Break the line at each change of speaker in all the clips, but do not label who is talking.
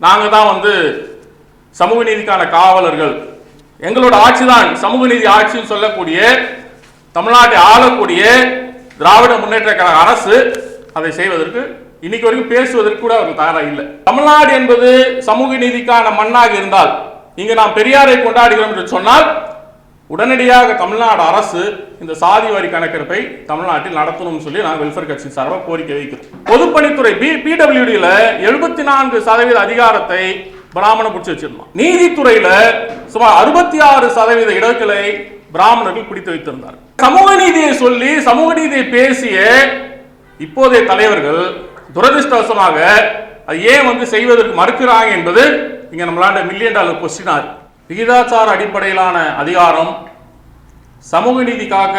நாங்கள் தான் வந்து சமூக நீதிக்கான காவலர்கள். எங்களோட ஆட்சி தான் சமூக நீதி ஆட்சின்னு சொல்லக்கூடிய தமிழ்நாட்டை ஆளக்கூடிய திராவிட முன்னேற்ற கழக அரசு அதை செய்வதற்கு இன்னைக்கு வரைக்கும் பேசுவதற்கு கூட அவர்கள் தயாராக இல்லை. தமிழ்நாடு என்பது சமூக நீதிக்கான மண்ணாக இருந்தால் இங்கு நாம் பெரியாரை கொண்டாடுகிறோம் என்று சொன்னால் உடனடியாக தமிழ்நாடு அரசு இந்த சாதி வரி கணக்கெடுப்பை தமிழ்நாட்டில் நடத்தணும்னு சொல்லி நாங்கள் வெல்ஃபேர் கட்சி சார்பாக கோரிக்கை வைக்கிறோம். பொதுப்பணித்துறை பி பிடபிள்யூடியில் எழுபத்தி நான்கு சதவீத அதிகாரத்தை பிராமணர் பிடிச்சி வச்சிருந்தோம். நீதித்துறையில சுமார் அறுபத்தி ஆறு சதவீத இடங்களை பிராமணர்கள் பிடித்து வைத்திருந்தார். சமூக நீதியை சொல்லி சமூக நீதியை பேசிய இப்போதைய தலைவர்கள் துரதிருஷ்டவசமாக அது ஏன் வந்து செய்வதற்கு மறுக்கிறாங்க என்பது இங்க நம்மளாண்ட மில்லியன் டாலர் கொஸ்டினா இருக்கு. விகிதாச்சார அடிப்படையிலான அதிகாரம் சமூக நீதிக்காக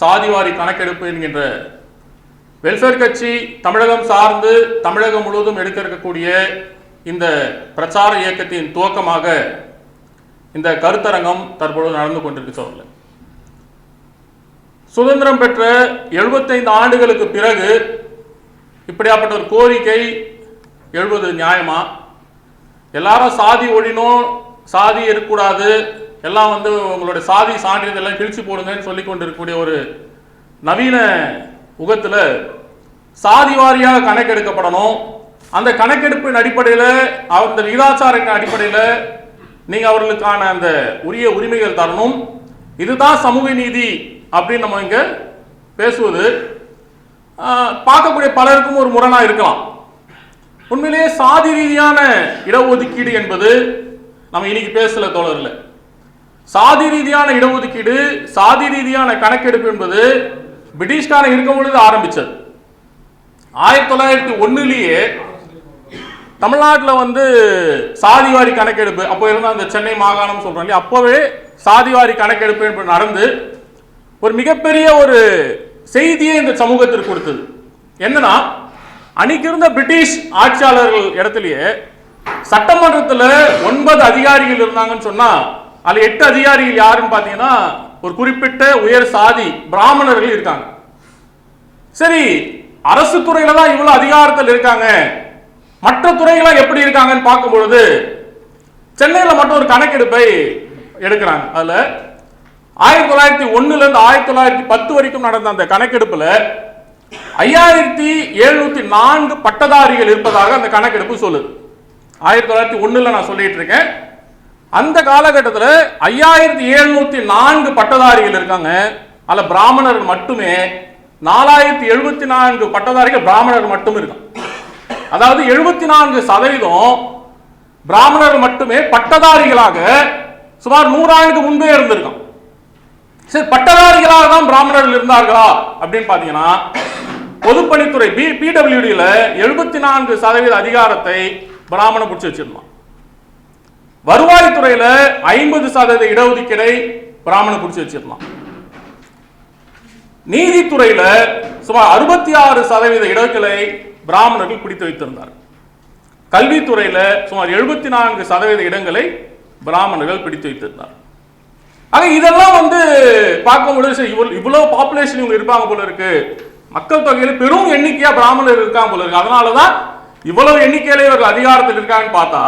சாதிவாரி கணக்கெடுப்பு என்கின்ற வெல்ஃபேர் கட்சி தமிழகம் சார்ந்து தமிழகம் முழுவதும் எடுக்க இருக்கக்கூடிய இந்த பிரச்சார இயக்கத்தின் துவக்கமாக இந்த கருத்தரங்கம் தற்பொழுது நடந்து கொண்டிருக்கு சொல்லல சுதந்திரம் பெற்ற 75 ஆண்டுகளுக்கு பிறகு இப்படியாப்பட்ட ஒரு கோரிக்கை எழுபது நியாயமா? எல்லாரும் சாதி ஒழினும் சாதி இருக்கக்கூடாது. எல்லாம் வந்து உங்களுடைய சாதி சான்றிதழ் எல்லாம் கிழிச்சு போடுங்கன்னு சொல்லி கொண்டிருக்கக்கூடிய ஒரு நவீன முகத்தில் சாதி வாரியாக கணக்கெடுக்கப்படணும். அந்த கணக்கெடுப்பின் அடிப்படையில் அந்த விகிதாச்சாரங்கள் அடிப்படையில் நீங்கள் அவர்களுக்கான அந்த உரிய உரிமைகள் தரணும். இதுதான் சமூக நீதி அப்படின்னு நம்ம இங்கே பேசுவது. பார்க்கக்கூடிய பலருக்கும் ஒரு முரணாக இருக்கலாம். உண்மையிலேயே சாதி ரீதியான இடஒதுக்கீடு என்பது நம்ம இன்னைக்கு பேசல தோழர்ல சாதி ரீதியான இடஒதுக்கீடு சாதி ரீதியான கணக்கெடுப்பு என்பது பிரிட்டிஷ்காரன் இருக்கும் பொழுது ஆரம்பிச்சது. ஆயிரத்தி தொள்ளாயிரத்தி ஒன்னுலயே தமிழ்நாட்டில் வந்து சாதிவாரி கணக்கெடுப்பு அப்போ இருந்த அந்த சென்னை மாகாணம் சொல்கிறோம் இல்லையா அப்போவே சாதிவாரி கணக்கெடுப்பு என்று நடந்து ஒரு மிகப்பெரிய ஒரு செய்தியை இந்த சமூகத்திற்கு கொடுத்தது. என்னன்னா அன்னைக்கு இருந்த பிரிட்டிஷ் ஆட்சியாளர்கள் இடத்துலயே சட்டமன்றத்தில் ஒன்பது அதிகாரிகள் இருந்தாங்கன்னு சொன்னா அதுல எட்டு அதிகாரிகள் யாருன்னு பார்த்தீங்கன்னா ஒரு குறிப்பிட்ட உயர் சாதி பிராமணர்கள் இருக்காங்க. சரி அரசு துறையில தான் இவ்வளவு அதிகாரத்தில் இருக்காங்க. மற்ற துறைகளாக எப்படி இருக்காங்கன்னு பார்க்கும் பொழுது சென்னையில் மட்டும் ஒரு கணக்கெடுப்பை எடுக்கிறாங்க. அதில் ஆயிரத்தி தொள்ளாயிரத்தி ஒன்றுலேருந்து இருந்து ஆயிரத்தி தொள்ளாயிரத்தி பத்து வரைக்கும் நடந்த அந்த கணக்கெடுப்புல ஐயாயிரத்தி எழுநூத்தி நான்கு பட்டதாரிகள் இருப்பதாக அந்த கணக்கெடுப்பு சொல்லுது. ஆயிரத்தி தொள்ளாயிரத்தி ஒன்றில் நான் சொல்லிட்டு இருக்கேன். அந்த காலகட்டத்தில் ஐயாயிரத்தி எழுநூத்தி நான்கு பட்டதாரிகள் இருக்காங்க. அதில் பிராமணர்கள் மட்டுமே நாலாயிரத்தி எழுபத்தி நான்கு பட்டதாரிகள் பிராமணர்கள் மட்டும் இருக்காங்க. அதாவது எழுபத்தி நான்கு சதவீதம் பிராமணர்கள் மட்டுமே பட்டதாரிகளாக சுமார் நூறாண்டுக்கு முன்பே இருந்திருக்கான் சரி பட்டதாரிகளாக தான் பிராமணர்கள் இருந்தார்களா அப்படின்னு பாத்தீங்கன்னா பொதுப்பணித்துறை பி பிடபிள்யூடியில் எழுபத்தி நான்கு சதவீத அதிகாரத்தை பிராமணம் பிடிச்சி வச்சிருந்தான் வருவாய்த்துறையில ஐம்பது சதவீத இடஒதுக்கீடை பிராமணம் பிடிச்சி வச்சிருந்தான் நீதித்துறையில சுமார் அறுபத்தி ஆறு சதவீத இடங்களை பிராமணர்கள் பிடித்து வைத்திருந்தார் கல்வித்துறையில சுமார் எழுபத்தி நான்கு சதவீத இடங்களை பிராமணர்கள் பிடித்து வைத்திருந்தார் ஆக இதெல்லாம் வந்து பார்க்கும் பொழுது இவ்வளவு இவ்வளவு பாப்புலேஷன் இவங்க இருப்பாங்க போல இருக்கு. மக்கள் தொகையில் பெரும் எண்ணிக்கையா பிராமணர் இருக்காங்க போல இருக்கு. அதனாலதான் இவ்வளவு எண்ணிக்கையில இவர்கள் அதிகாரத்தில் இருக்காங்கன்னு பார்த்தா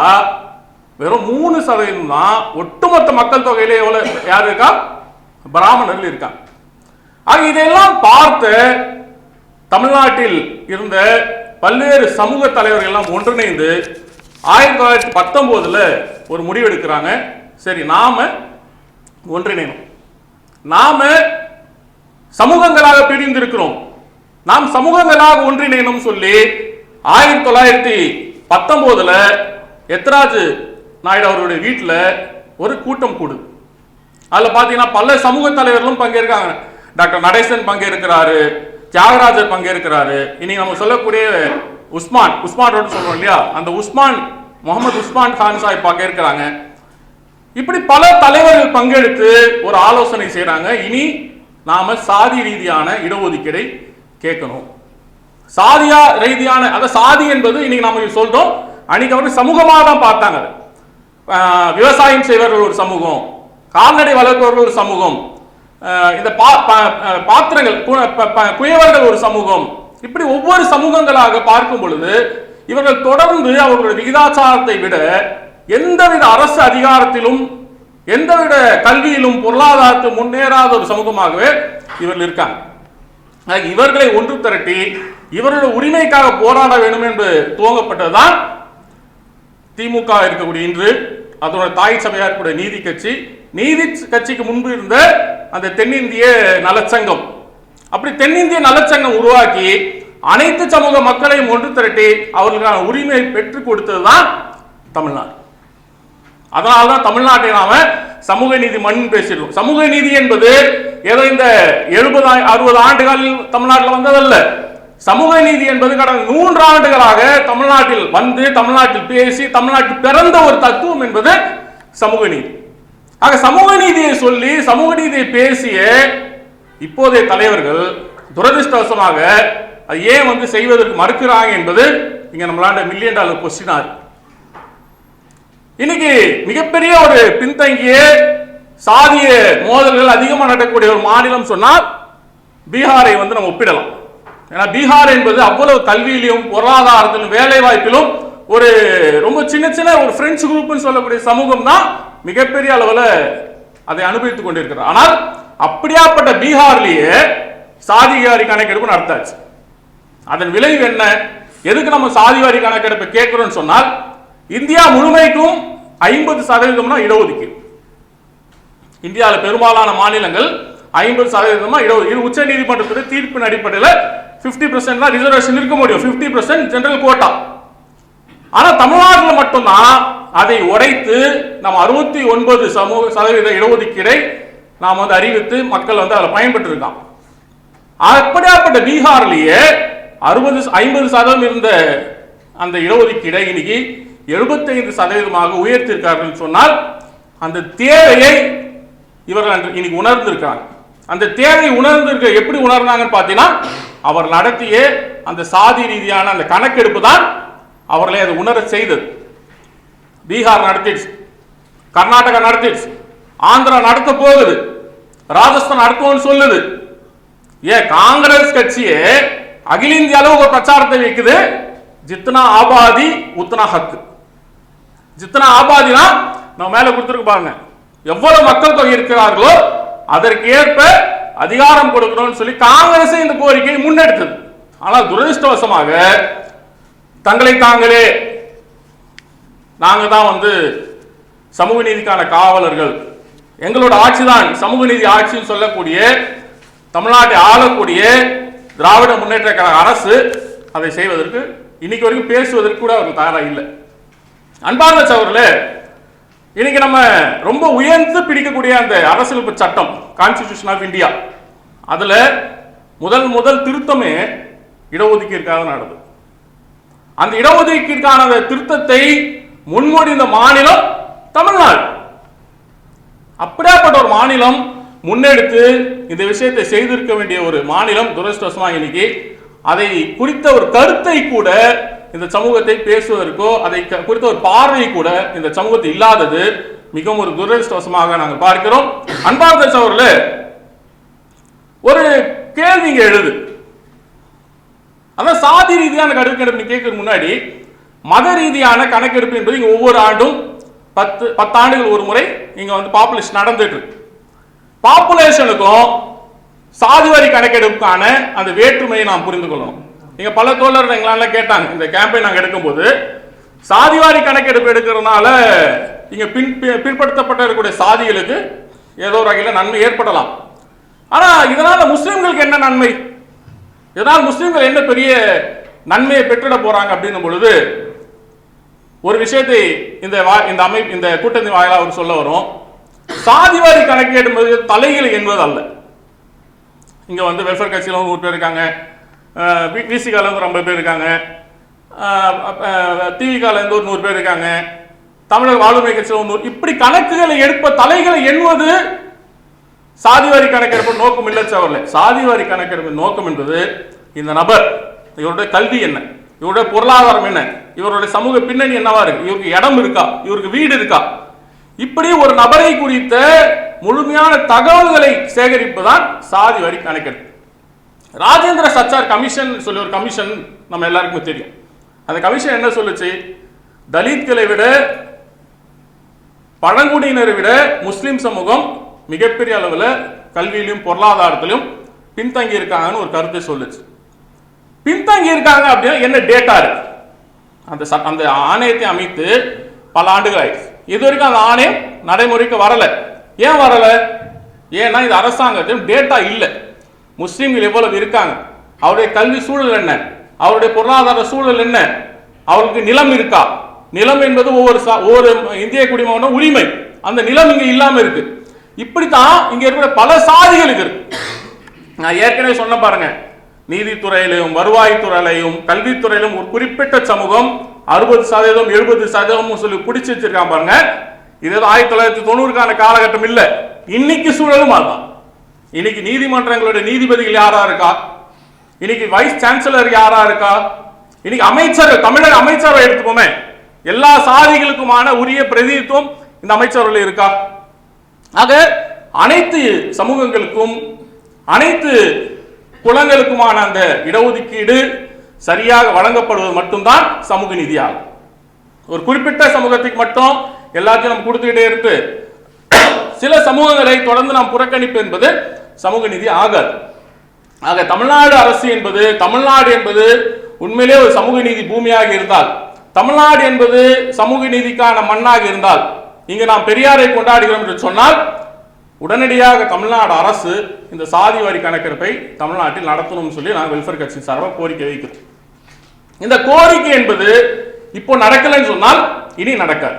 வெறும் மூணு சதவீதம் தான் ஒட்டுமொத்த மக்கள் தொகையில எவ்வளவு யார் இருக்கா? பிராமணர்கள் இருக்காங்க. ஆக இதெல்லாம் பார்த்து தமிழ்நாட்டில் இருந்த பல்வேறு சமூக தலைவர்கள் எல்லாம் ஒன்றிணைந்து ஆயிரத்தி தொள்ளாயிரத்தி பத்தொன்பதுல ஒரு முடிவு எடுக்கிறாங்க சரி நாம ஒன்றிணைணும் நாம சமூகங்களாக பிரிந்திருக்கிறோம். நாம் சமூகங்களாக ஒன்றிணையணும் சொல்லி ஆயிரத்தி தொள்ளாயிரத்தி பத்தொம்போதில் எத்ராஜ் நாயுடு அவருடைய வீட்டில் ஒரு கூட்டம் கூடு. அதில் பார்த்தீங்கன்னா பல சமூக தலைவர்களும் பங்கேற்காங்க டாக்டர் நடேசன் பங்கேற்கிறாரு தியாகராஜர் பங்கேற்கிறாரு. இன்னைக்கு நம்ம சொல்லக்கூடிய உஸ்மான் உஸ்மான் ரோடு சொல்றோம் இல்லையா? அந்த உஸ்மான் முகமது உஸ்மான் கான் சாஹிப் பங்கேற்கிறாங்க. இப்படி பல தலைவர்கள் பங்கெடுத்து ஒரு ஆலோசனை செய்கிறாங்க இனி நாம சாதி ரீதியான இடஒதுக்கீடை கேட்கணும். சாதியா ரீதியான அதாவது சாதி என்பது இன்னைக்கு நம்ம சொல்றோம். அன்னைக்கு அவர்கள் சமூகமாக தான் பார்த்தாங்க விவசாயம் செய்வர்கள் ஒரு சமூகம் கால்நடை வளர்ப்பவர்கள் ஒரு சமூகம் இந்த பா- பாத்திரங்கள் ப- ப- குயவர்கள் ஒரு சமூகம். இப்படி ஒவ்வொரு சமூகங்களாக பார்க்கும் பொழுது இவர்கள் தொடர்ந்து அவர்களுடைய விகிதாச்சாரத்தை விட எந்தவித அரசு அதிகாரத்திலும் எந்தவித கல்வியிலும் பொருளாதாரத்தில் முன்னேறாத ஒரு சமூகமாகவே இவர்கள் இருக்காங்க. இவர்களை ஒன்று திரட்டி இவருடைய உரிமைக்காக போராட வேண்டும் என்று துவங்கப்பட்டதுதான் திமுக இருக்கக்கூடிய இன்று அதோட தாய் சபையா இருக்கக்கூடிய நீதி கட்சி. நீதி கட்சிக்கு முன்பு இருந்த அந்த தென்னிந்திய நலச்சங்கம். அப்படி தென்னிந்திய நலச்சங்கம் உருவாக்கி அனைத்து சமூக மக்களையும் ஒன்று திரட்டி அவர்களுக்கான உரிமையை பெற்றுக் கொடுத்ததுதான் தமிழ்நாடு. அதனால தான் தமிழ்நாட்டை நாம சமூக நீதி மண் பேசிடுவோம் சமூக நீதி என்பது ஏதோ இந்த எழுபது அறுபது ஆண்டுகளில் தமிழ்நாட்டில் வந்ததல்ல. சமூக நீதி என்பது கடந்த மூன்று ஆண்டுகளாக தமிழ்நாட்டில் வந்து தமிழ்நாட்டில் பேசி தமிழ்நாட்டில் பிறந்த ஒரு தத்துவம் என்பது சமூக நீதி. ஆக சமூக நீதியை சொல்லி சமூக நீதியை பேசிய இப்போதைய தலைவர்கள் துரதிருஷ்டவசமாக அது ஏன் வந்து செய்வதற்கு மறுக்கிறாங்க என்பது இங்க நம்மளாண்ட மில்லியன் டாலர் கொஸ்டினா இருக்கு. இன்னைக்கு மிகப்பெரிய ஒரு பின்தங்கிய சாதிய மோதல்கள் அதிகமாக நடக்கக்கூடிய ஒரு மாநிலம் சொன்னால் பீகாரை வந்து நம்ம ஒப்பிடலாம். ஏன்னா பீகார் என்பது அவ்வளவு கல்வியிலும் பொருளாதாரத்திலும் வேலை வாய்ப்பிலும் ஒரு ரொம்ப சின்ன சின்ன ஒரு ஃப்ரெண்ட்ஸ் குரூப்னு சொல்லக்கூடிய சமூகம் தான் மிகப்பெரிய அளவில் அதை அனுபவித்துக் கொண்டிருக்கிறார். ஆனால் அப்படியாப்பட்ட பீகார்லேயே சாதிகாரி கணக்கெடுப்பு நடத்தாச்சு. அதன் விளைவு என்ன? எதுக்கு நம்ம சாதிவாரி கணக்கெடுப்பு கேட்கிறோம்னு சொன்னால் இந்தியா முழுமைக்கும் ஐம்பது சதவீதம்னா இடஒதுக்கீடு. இந்தியாவில் பெரும்பாலான மாநிலங்கள் ஐம்பது சதவீதமா இடஒதுக்கீடு. இது உச்ச நீதிமன்றத்துடைய தீர்ப்பின் அடிப்படையில் ஃபிஃப்டி பர்சன்ட் தான் ரிசர்வேஷன் இருக்க முடியும். ஃபிஃப்டி பர்சன்ட் ஜென்ரல் கோட்டா ஆனால் தமிழ்நாட்டில் மட்டும்தான் அதை உடைத்து நம்ம அறுபத்தி ஒன்பது சமூக சதவீத இடஒதுக்கீடை நாம் வந்து அறிவித்து மக்கள் வந்து அதில் பயன்பட்டு இருக்கான் அப்படியாப்பட்ட பீகார்லேயே அறுபது ஐம்பது சதவீதம் இருந்த அந்த இடஒதுக்கீடை இன்னைக்கு எழுபத்தைந்து சதவீதமாக உயர்த்திருக்கார்கள் சொன்னால் அந்த தேவையை இவர்கள் இன்னைக்கு உணர்ந்திருக்கிறாங்க. அந்த தேவை உணர்ந்திருக்க எப்படி உணர்ந்தாங்கன்னு பார்த்தீங்கன்னா அவர் நடத்திய அந்த சாதி ரீதியான அந்த கணக்கெடுப்பு தான் அவர்களை அதை உணர செய்தது. பீகார் நடத்திடுச்சு கர்நாடகா நடத்திடுச்சு ஆந்திரா நடத்த போகுது ராஜஸ்தான் நடத்துவோம்னு சொல்லுது. ஏன் காங்கிரஸ் கட்சியே அகில இந்திய அளவு ஒரு பிரச்சாரத்தை வைக்குது? ஜித்னா ஆபாதி உத்னா ஹக்கு. ஜித்தனா ஆபாதினா நம்ம மேல கொடுத்துருக்கு பாருங்க. எவ்வளவு மக்கள் தொகை இருக்கிறார்களோ அதற்கு ஏற்ப அதிகாரம் கொடுக்கணும்னு சொல்லி காங்கிரஸ் இந்த கோரிக்கையை முன்னெடுத்தது. ஆனால் துரதிருஷ்டவசமாக தங்களை தாங்களே நாங்கள் தான் வந்து சமூக நீதிக்கான காவலர்கள். எங்களோட ஆட்சி தான் சமூக நீதி ஆட்சின்னு சொல்லக்கூடிய தமிழ்நாட்டை ஆளக்கூடிய திராவிட முன்னேற்ற கழக அரசு அதை செய்வதற்கு இன்னைக்கு வரைக்கும் பேசுவதற்கு கூட அவர்கள் தயாராக இல்லை. அன்பார்ந்த சவர்களே இன்னைக்கு நம்ம ரொம்ப உயர்ந்து பிடிக்கக்கூடிய அந்த அரசியலமைப்பு சட்டம் கான்ஸ்டிடியூஷன் ஆஃப் இந்தியா அதுல முதல் முதல் திருத்தமே இடஒதுக்கீடுக்காக நடந்தது. அந்த இடஒதுக்கீடுக்கான அந்த திருத்தத்தை முன்மொழிந்த மாநிலம் தமிழ்நாடு. அப்படியாப்பட்ட ஒரு மாநிலம் முன்னெடுத்து இந்த விஷயத்தை செய்திருக்க வேண்டிய ஒரு மாநிலம் துரதிருஷ்டவசமா இன்னைக்கு அதை குறித்த ஒரு கருத்தை கூட இந்த சமூகத்தை பேசுவதற்கோ அதை க- குறித்த ஒரு பார்வை கூட இந்த சமூகத்தில் இல்லாதது மிகவும் ஒரு துரதிருஷ்டவசமாக நாங்கள் பார்க்கிறோம். அன்பார்ந்த சவர்களே ஒரு கேள்வி இங்க எழுது. அதான் சாதி ரீதியான கணக்கெடுப்பு கேட்கறதுக்கு முன்னாடி மத ரீதியான கணக்கெடுப்பு என்பது இங்க ஒவ்வொரு ஆண்டும் பத்து பத்தாண்டுகள் ஒரு முறை இங்க வந்து பாப்புலேஷன் நடந்துட்டு இருக்கு. பாப்புலேஷனுக்கும் சாதிவாரி கணக்கெடுப்புக்கான அந்த வேற்றுமையை நாம் புரிந்து கொள்ளணும். நீங்க பல தோழர்கள் எங்களால கேட்டாங்க. இந்த கேம்பெயின் நாங்க எடுக்கும்போது சாதிவாரி கணக்கெடுப்பு எடுக்கிறதுனால இங்க பின் பிற்படுத்தப்பட்ட இருக்கக்கூடிய சாதிகளுக்கு ஏதோ ஒரு வகையில் நன்மை ஏற்படலாம். ஆனா இதனால முஸ்லிம்களுக்கு என்ன நன்மை? இதனால் முஸ்லிம்கள் என்ன பெரிய நன்மையை பெற்றுட போறாங்க அப்படின்னும் பொழுது ஒரு விஷயத்தை இந்த வா- இந்த அமைப்பு இந்த கூட்டத்தின் வாயிலாக அவர் சொல்ல வரும். சாதிவாரி கணக்கெடுப்பது தலைகள் என்பது அல்ல. இங்க வந்து வெல்ஃபேர் கட்சியில் ஒரு நூறு பேர் இருக்காங்க. விசிகால இருந்து ரொம்ப பேர் இருக்காங்க. டிவி காலேருந்து ஒரு நூறு பேர் இருக்காங்க. தமிழர் வாழ்வுரிமை கட்சியில் ஒரு நூறு இப்படி கணக்குகளை எடுப்ப தலைகளை எண்ணுவது சாதிவாரி கணக்கெடுப்பு நோக்கம் இல்லை சவரில் சாதிவாரி கணக்கெடுப்பு நோக்கம் என்பது இந்த நபர் இவருடைய கல்வி என்ன? இவருடைய பொருளாதாரம் என்ன? இவருடைய சமூக பின்னணி என்னவா இருக்கு? இவருக்கு இடம் இருக்கா? இவருக்கு வீடு இருக்கா? இப்படி ஒரு நபரை குறித்த முழுமையான தகவல்களை சேகரிப்புதான் சாதி வரி கணக்கெடுப்பு. ராஜேந்திர சச்சார் கமிஷன் சொல்லி ஒரு கமிஷன் நம்ம எல்லாருக்குமே தெரியும். அந்த கமிஷன் என்ன சொல்லுச்சு? தலித்களை விட பழங்குடியினரை விட முஸ்லிம் சமூகம் மிகப்பெரிய அளவில் கல்வியிலும் பொருளாதாரத்திலும் பின்தங்கி இருக்காங்கன்னு ஒரு கருத்தை சொல்லுச்சு. பின்தங்கி இருக்காங்க அப்படின்னா என்ன டேட்டா இருக்கு? அந்த ச- அந்த ஆணையத்தை அமைத்து பல ஆண்டுகள் ஆயிடுச்சு. இது வரைக்கும் அந்த ஆணையம் நடைமுறைக்கு வரலை. ஏன் வரலை? ஏன்னா இது அரசாங்கத்திலும் டேட்டா இல்லை. முஸ்லீம்கள் எவ்வளவு இருக்காங்க? அவருடைய கல்வி சூழல் என்ன? அவருடைய பொருளாதார சூழல் என்ன? அவருக்கு நிலம் இருக்கா? நிலம் என்பது ஒவ்வொரு சா- ஒவ்வொரு இந்திய குடிமகனும் உரிமை. அந்த நிலம் இங்க இல்லாம இருக்கு. இப்படித்தான் இங்க இருக்கிற பல சாதிகளுக்கு இருக்கு. நான் ஏற்கனவே சொன்ன பாருங்க. நீதித்துறையிலையும் வருவாய்த்துறையிலையும் கல்வித்துறையிலும் ஒரு குறிப்பிட்ட சமூகம் அறுபது சதவீதம் எழுபது சதவீதம் சொல்லி பிடிச்சி வச்சிருக்கான் பாருங்க. இது ஆயிரத்தி தொள்ளாயிரத்தி தொண்ணூறுக்கான காலகட்டம் இல்லை. இன்னைக்கு சூழலும் அதுதான். இன்னைக்கு நீதிமன்றங்களுடைய நீதிபதிகள் யாரா இருக்கா? இன்னைக்கு வைஸ் சான்சலர் யாரா இருக்கா? இன்னைக்கு அமைச்சர் தமிழக அமைச்சரை எடுத்துக்கோமே. எல்லா சாதிகளுக்குமான உரிய பிரதிநிதித்துவம் இந்த அமைச்சர்கள் இருக்கா? ஆக அனைத்து சமூகங்களுக்கும் அனைத்து குலங்களுக்குமான அந்த இடஒதுக்கீடு சரியாக வழங்கப்படுவது மட்டும்தான் சமூக நீதியாகும். ஒரு குறிப்பிட்ட சமூகத்துக்கு மட்டும் எல்லாத்தையும் நம்ம கொடுத்துக்கிட்டே இருக்கு சில சமூகங்களை தொடர்ந்து நாம் புறக்கணிப்பு என்பது சமூக நீதி ஆகாது. ஆக தமிழ்நாடு அரசு என்பது தமிழ்நாடு என்பது உண்மையிலே ஒரு சமூக நீதி பூமியாக இருந்தால் தமிழ்நாடு என்பது சமூக நீதிக்கான மண்ணாக இருந்தால் இங்கு நாம் பெரியாரை கொண்டாடுகிறோம் என்று சொன்னால் உடனடியாக தமிழ்நாடு அரசு இந்த சாதி வரி கணக்கெடுப்பை தமிழ்நாட்டில் நடத்தணும்னு சொல்லி நாங்கள் வெல்ஃபேர் கட்சி சார்பாக கோரிக்கை வைக்கிறோம் இந்த கோரிக்கை என்பது இப்போ நடக்கலைன்னு சொன்னால் இனி நடக்காது.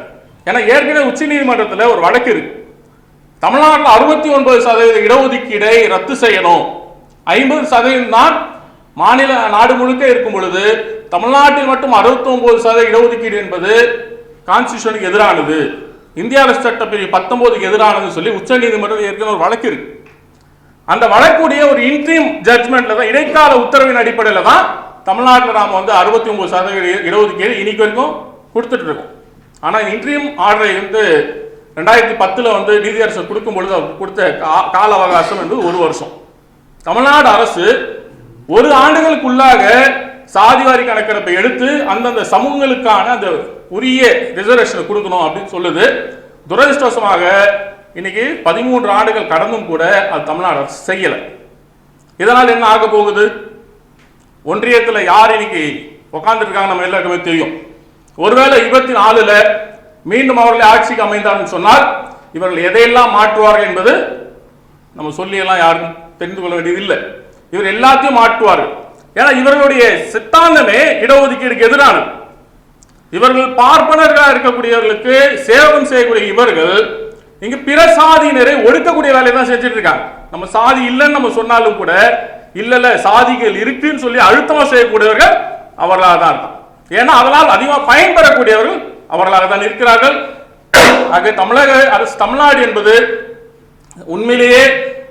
ஏன்னா ஏற்கனவே உச்சநீதிமன்றத்தில் ஒரு வழக்கு இருக்கு. தமிழ்நாட்டில் அறுபத்தி ஒன்பது சதவீத இடஒதுக்கீடை ரத்து செய்யணும். ஐம்பது சதவீதம் தான் மாநில நாடு முழுக்க இருக்கும் பொழுது தமிழ்நாட்டில் மட்டும் 69% ஒன்பது சதவீத இடஒதுக்கீடு என்பது கான்ஸ்டியூஷனுக்கு எதிரானது. இந்திய அரசு சட்டப்பிரிவு பத்தொன்பதுக்கு எதிரானதுன்னு சொல்லி உச்சநீதிமன்றம் ஏற்கனவே ஒரு வழக்கு இருக்கு. அந்த வழக்குடைய ஒரு இன்ட்ரீம் ஜட்மெண்ட்ல தான் இடைக்கால உத்தரவின் அடிப்படையில் தான் தமிழ்நாட்டில் நாம் வந்து அறுபத்தி ஒன்பது சதவீத இடஒதுக்கீடு இன்னைக்கு வரைக்கும் கொடுத்துட்டு இருக்கோம். ஆனால் இன்ட்ரீம் ஆர்டரை வந்து ரெண்டாயிரத்தி பத்தில் வந்து நீதி அரசு கொடுக்கும்பொழுது கொடுத்த கா- கால அவகாசம் என்பது ஒரு வருஷம். தமிழ்நாடு அரசு ஒரு ஆண்டுகளுக்குள்ளாக சாதிவாரி கணக்கெடுப்பை எடுத்து அந்தந்த சமூகங்களுக்கான அந்த உரிய ரிசர்வேஷனை கொடுக்கணும் அப்படின்னு சொல்லுது. துரதிருஷ்டவசமாக இன்னைக்கு பதிமூன்று ஆண்டுகள் கடந்தும் கூட அது தமிழ்நாடு அரசு செய்யலை. இதனால் என்ன ஆக போகுது? ஒன்றியத்தில் யார் இன்னைக்கு உட்காந்துருக்காங்க நம்ம எல்லாருக்குமே தெரியும். ஒருவேளை இருபத்தி நாலுல மீண்டும் அவர்களை ஆட்சிக்கு அமைந்தார்னு சொன்னால் இவர்கள் எதையெல்லாம் மாற்றுவார்கள் என்பது நம்ம சொல்லியெல்லாம் யாரும் தெரிந்து கொள்ள வேண்டியது இல்லை இவர் எல்லாத்தையும் மாற்றுவார்கள். ஏன்னா இவர்களுடைய சித்தாந்தமே இடஒதுக்கீடுக்கு எதிரானது. இவர்கள் பார்ப்பனர்களாக இருக்கக்கூடியவர்களுக்கு சேவகம் செய்யக்கூடிய இவர்கள் இங்கு பிற சாதியினரை ஒடுக்கக்கூடிய வேலையை தான் செஞ்சுட்டு இருக்காங்க. நம்ம சாதி இல்லைன்னு நம்ம சொன்னாலும் கூட இல்ல இல்ல சாதிகள் இருக்குன்னு சொல்லி அழுத்தமா செய்யக்கூடியவர்கள் அவர்களாக தான் இருக்கும் ஏன்னா அதனால் அதிகமாக பயன்பெறக்கூடியவர்கள் அவர்களாக தான் இருக்கிறார்கள். ஆக தமிழக அரசு தமிழ்நாடு என்பது உண்மையிலேயே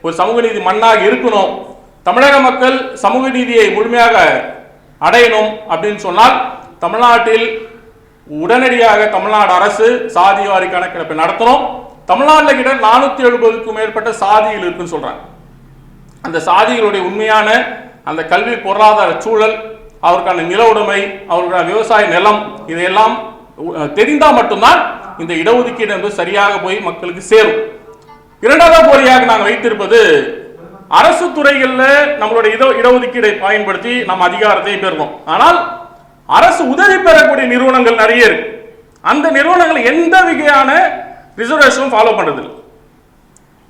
ஒரு சமூக நீதி மண்ணாக இருக்கணும். தமிழக மக்கள் சமூக நீதியை முழுமையாக அடையணும் அப்படின்னு சொன்னால் தமிழ்நாட்டில் உடனடியாக தமிழ்நாடு அரசு சாதிவாரி கணக்கெடுப்பை நடத்தணும். தமிழ்நாட்டில் கிட்ட நானூத்தி எழுபதுக்கும் மேற்பட்ட சாதிகள் இருக்குன்னு சொல்றாங்க. அந்த சாதிகளுடைய உண்மையான அந்த கல்வி பொருளாதார சூழல் அவருக்கான நில உடைமை அவருக்கான விவசாய நிலம் இதையெல்லாம் தெரிந்தால் மட்டும்தான் இந்த இடஒதுக்கீடு என்பது சரியாக போய் மக்களுக்கு சேரும். இரண்டாவது கோரியாக நாங்கள் வைத்திருப்பது அரசு துறைகளில் நம்மளுடைய இட இடஒதுக்கீடை பயன்படுத்தி நம்ம அதிகாரத்தை பெறுவோம். ஆனால் அரசு உதவி பெறக்கூடிய நிறுவனங்கள் நிறைய இருக்கு. அந்த நிறுவனங்கள் எந்த வகையான ரிசர்வேஷனும் ஃபாலோ பண்ணுறதில்லை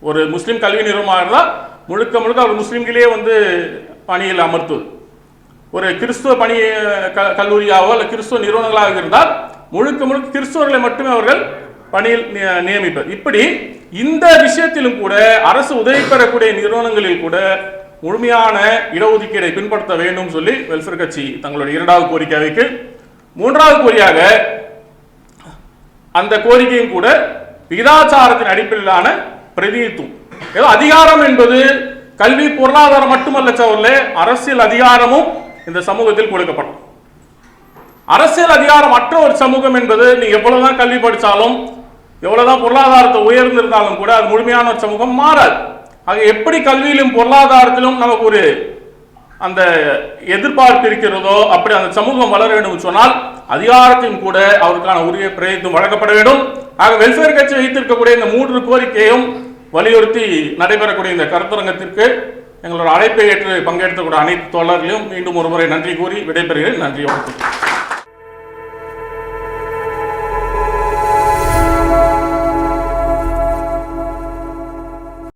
ஒரு முஸ்லீம் கல்வி நிறுவனமாக இருந்தால் முழுக்க முழுக்க அவர் முஸ்லீம்களே வந்து பணியில் அமர்த்துவது. ஒரு கிறிஸ்துவ பணி க- கல்லூரியாவோ இல்லை கிறிஸ்துவ நிறுவனங்களாக இருந்தால் முழுக்க முழுக்க கிறிஸ்தவர்களை மட்டுமே அவர்கள் பணியில் நியமிப்பர். இப்படி இந்த விஷயத்திலும் கூட அரசு உதவி பெறக்கூடிய நிறுவனங்களில் கூட முழுமையான இடஒதுக்கீடை பின்பற்ற வேண்டும் சொல்லி வெல்ஃபேர் கட்சி தங்களுடைய இரண்டாவது கோரிக்கை வைக்கு மூன்றாவது கோரியாக அந்த கோரிக்கையும் கூட விகிதாச்சாரத்தின் அடிப்படையிலான பிரதிநிதித்துவம். ஏதோ அதிகாரம் என்பது கல்வி பொருளாதாரம் மட்டுமல்ல சவரில் அரசியல் அதிகாரமும் இந்த சமூகத்தில் கொடுக்கப்படும். அரசியல் அதிகாரம் அற்ற ஒரு சமூகம் என்பது நீ எவ்வளவுதான் கல்வி படித்தாலும் எவ்வளவுதான் பொருளாதாரத்தை உயர்ந்திருந்தாலும் கூட அது முழுமையான ஒரு சமூகம் மாறாது. ஆக எப்படி கல்வியிலும் பொருளாதாரத்திலும் நமக்கு ஒரு அந்த எதிர்பார்ப்பு இருக்கிறதோ அப்படி அந்த சமூகம் வளர வேண்டும் சொன்னால் அதிகாரத்தையும் கூட அவருக்கான உரிய பிரயத்தம் வழங்கப்பட வேண்டும். ஆக வெல்ஃபேர் கட்சி வைத்திருக்கக்கூடிய இந்த மூன்று கோரிக்கையும் வலியுறுத்தி நடைபெறக்கூடிய இந்த கருத்தரங்கத்திற்கு எங்களோட அழைப்பை ஏற்று பங்கெடுத்தக்கூடிய அனைத்து தோழர்களையும் மீண்டும் ஒரு முறை நன்றி கூறி விடைபெறுகிறேன். நன்றி வணக்கம்.